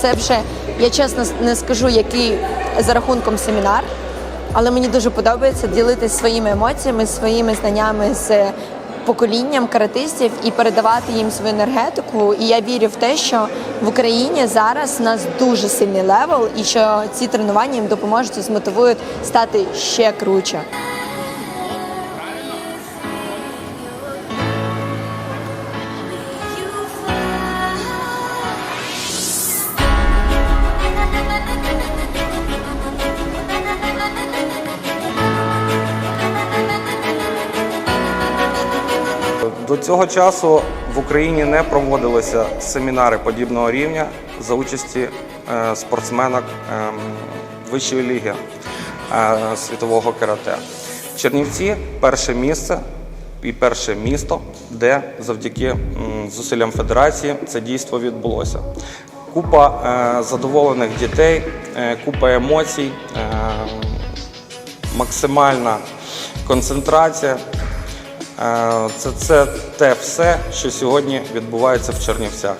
Це вже я чесно не скажу, який за рахунком семінар, але мені дуже подобається ділитися своїми емоціями, своїми знаннями з поколінням каратистів і передавати їм свою енергетику. І я вірю в те, що в Україні зараз у нас дуже сильний левел, і що ці тренування їм допоможуть і змотивують стати ще круче. До цього часу в Україні не проводилися семінари подібного рівня за участі е, спортсменок ем, вищої ліги е, світового карате. Чернівці перше місце і перше місто, де завдяки зусиллям федерації це дійство відбулося. Купа е, задоволених дітей, купа емоцій, максимальна концентрація. Е, Це, це те все, що сьогодні відбувається в Чернівцях.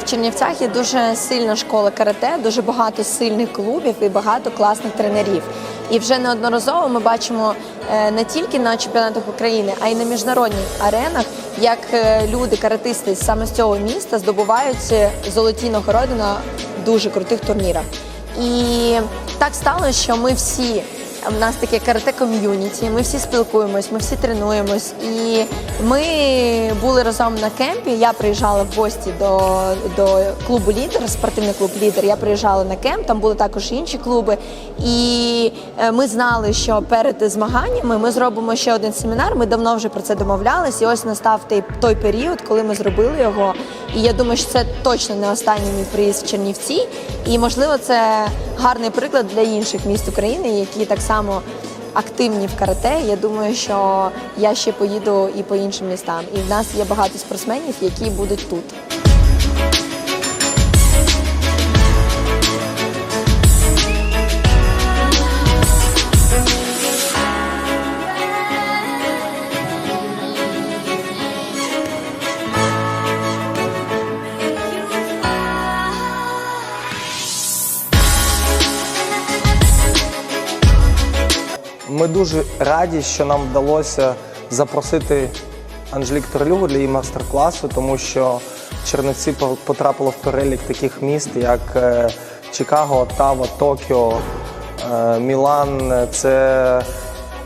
В Чернівцях є дуже сильна школа карате, дуже багато сильних клубів і багато класних тренерів. І вже неодноразово ми бачимо е, не тільки на чемпіонатах України, а й на міжнародних аренах, як е, люди, каратисти саме з цього міста здобувають е, золоті нагороди на дуже крутих турнірах. І так сталося, що ми всі в нас таке карате ком'юніті. Ми всі спілкуємось, ми всі тренуємось. І ми були разом на кемпі. Я приїжджала в гості до, до клубу лідер, спортивний клуб лідер. Я приїжджала на кемп, там були також інші клуби. І е, ми знали, що перед змаганнями ми зробимо ще один семінар. Ми давно вже про це домовлялись. І ось настав той, той період, коли ми зробили його. І я думаю, що це точно не останній мій приїзд в Чернівці. І можливо, це гарний приклад для інших міст України, які так само активні в карате. Я думаю, що я ще поїду і по іншим містам. І в нас є багато спортсменів, які будуть тут. Ми дуже раді, що нам вдалося запросити Анжелік Торлюгу для її майстер-класу, тому що Чернівці по- потрапило в перелік таких міст, як е, Чикаго, Оттава, Токіо, е, Мілан. Це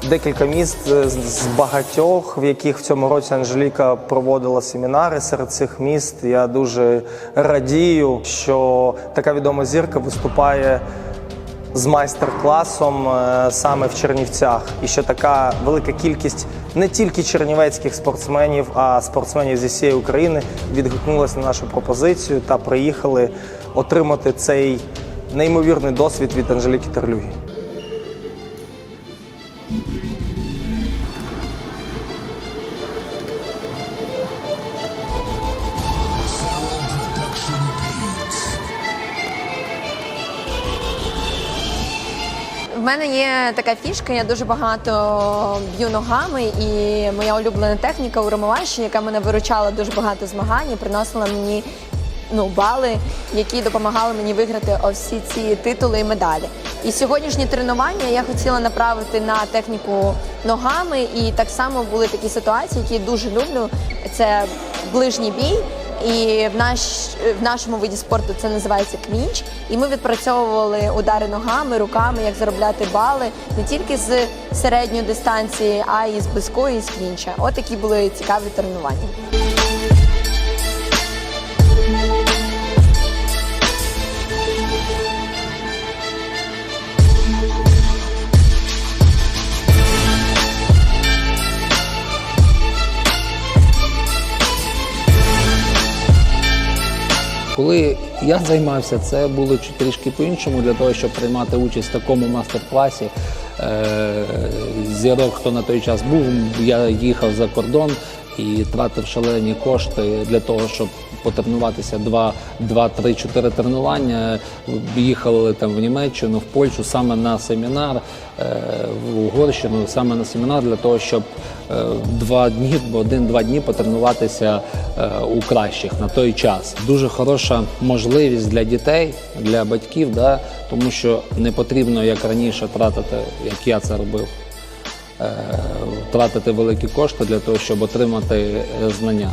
декілька міст з з багатьох, в яких в цьому році Анжеліка проводила семінари серед цих міст. Я дуже радію, що така відома зірка виступає з майстер-класом е, саме в Чернівцях. І що така велика кількість не тільки чернівецьких спортсменів, а спортсменів зі всієї України відгукнулася на нашу пропозицію та приїхали отримати цей неймовірний досвід від Анжеліки Терлюги. Мене є така фішка, я дуже багато б'ю ногами, і моя улюблена техніка у ромоваші, яка мене виручала дуже багато змагань, і приносила мені ну, бали, які допомагали мені виграти всі ці титули і медалі. І сьогоднішні тренування я хотіла направити на техніку ногами, і так само були такі ситуації, які дуже люблю. Це ближній бій. І в наш в нашому виді спорту це називається квінч. І ми відпрацьовували удари ногами, руками, як заробляти бали не тільки з середньої дистанції, а й з близької і з квінча. От такі були цікаві тренування. Коли я займався, це було трішки по-іншому для того, щоб приймати участь в такому мастер-класі. Е, Зірок, хто на той час був, я їхав за кордон і тратив шалені кошти для того, щоб потренуватися 2, 2 3, 4 тренування. Їхали там в Німеччину, в Польщу саме на семінар, е, в Угорщину, саме на семінар для того, щоб е, два дні, один-два дні потренуватися е, у кращих на той час. Дуже хороша можливість для дітей, для батьків, да, тому що не потрібно, як раніше, тратити, як я це робив тратити великі кошти для того, щоб отримати знання.